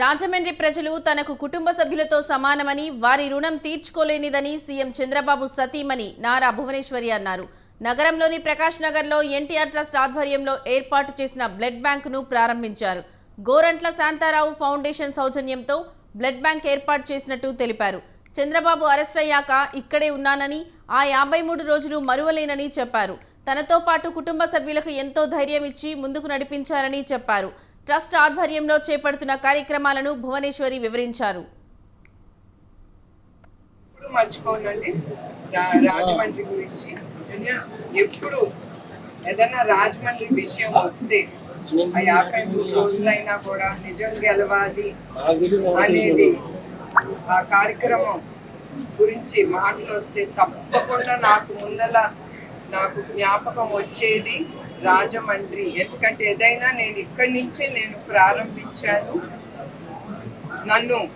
రాజమండ్రి ప్రజలు తనకు కుటుంబ సభ్యులతో సమానమని వారి రుణం తీర్చుకోలేనిదని సీఎం చంద్రబాబు సతీమణి నారా భువనేశ్వరి అన్నారు. నగరంలోని ప్రకాష్ నగర్లో ఎన్టీఆర్ ట్రస్ట్ ఆధ్వర్యంలో ఏర్పాటు చేసిన బ్లడ్ బ్యాంకును ప్రారంభించారు. గోరంట్ల శాంతారావు ఫౌండేషన్ సౌజన్యంతో బ్లడ్ బ్యాంక్ ఏర్పాటు చేసినట్టు తెలిపారు. చంద్రబాబు అరెస్ట్ అయ్యాక ఇక్కడే ఉన్నానని ఆ యాభై మూడు రోజులు మరువలేనని చెప్పారు. తనతో పాటు కుటుంబ సభ్యులకు ఎంతో ధైర్యం ఇచ్చి ముందుకు నడిపించారని చెప్పారు. ట్రస్ట్ ఆధ్వర్యంలో చేపడుతున్న కార్యక్రమాలను భువనేశ్వరి వివరించారు. ఎప్పుడు మర్చిపోనండి రా- రాజమండ్రి గురించి. ఎప్పుడు ఏదైనా రాజమండ్రి విషయం వస్తే ఆ యాభై మూడు రోజులైనా కూడా నిజం గెలవాలి అనేది ఆ కార్యక్రమం గురించి మాటలు వస్తే తప్పకుండా నాకు ముందల నాకు జ్ఞాపకం వచ్చేది. రాజమండ్రి. ఎందుకంటే ఏదైనా నేను ఇక్కడి నుంచే నేను ప్రారంభించాను. నన్ను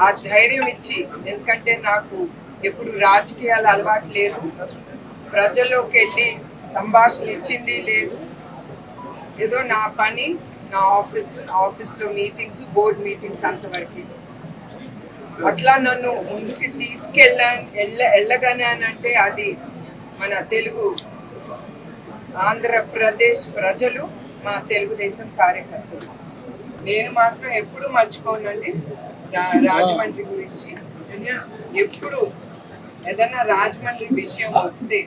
ఆ ధైర్యం ఇచ్చి ఎందుకంటే నాకు ఎప్పుడు రాజకీయాలు అలవాటు లేదు. ప్రజల్లోకి వెళ్ళి సంభాషణ ఇచ్చింది లేదు. ఏదో నా పని నా ఆఫీస్ ఆఫీస్లో మీటింగ్స్ బోర్డ్ మీటింగ్స్ అంతవరకు. అట్లా నన్ను ముందుకు తీసుకెళ్ళా వెళ్ళ వెళ్ళగానే అంటే అది మన తెలుగు ఆంధ్రప్రదేశ్ ప్రజలు మా తెలుగుదేశం కార్యకర్తలు. నేను మాత్రం ఎప్పుడు మర్చిపోనండి రాజమండ్రి గురించి. ఎప్పుడు ఏదైనా రాజమండ్రి విషయం వస్తే